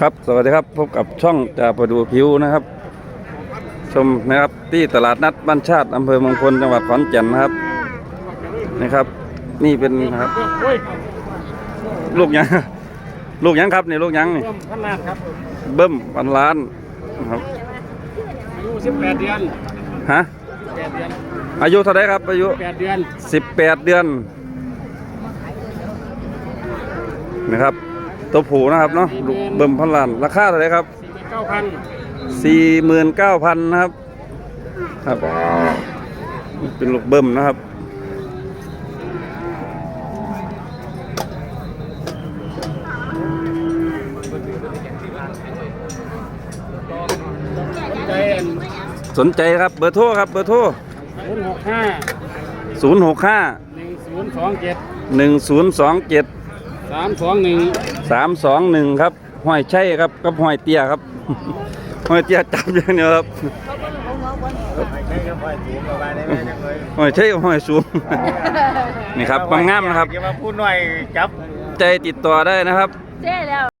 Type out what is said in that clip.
ครับสวัสดีครับพบกับช่องจ่าประดูผิวนะครับ ชมนะครับที่ตลาดนัดบ้านชาติอำเภอเมงคลจังหวัดขอนแก่นนะครับนะครับ นี่เป็นนะครับ ลูกหยังลูกหยังครับนี่ลูกหยังนี่ร่วมขนาดครับเบิ้มพันล้านนะครับอายุ18เดือนฮะ8เดือนอายุเท่าไหรครับอายุ8เดือน18เดือนนะครับ ตัวผูนะครับเนาะลูกเบิ่มพันล้านราคาเท่าไรครับเก้าพันสี่หมื่นเก้าพันนะครับ ครับเป็นลูกเบิ่มนะครับสนใจครับเบอร์โทรครับเบอร์โทร065 065 1027 1027 สามสองหนึ่งสามสองหนึ่งครับห้อยใช่ครับกับห้อยเตี้ยครับ ห้อยเตี้ยจับอย่างเดียวครับห้อยใช่กับห้อยสูงนี่ครับควางงามนะครับ พูดหน่อยจับใจติดต่อได้นะครับ เจ๊แล้ว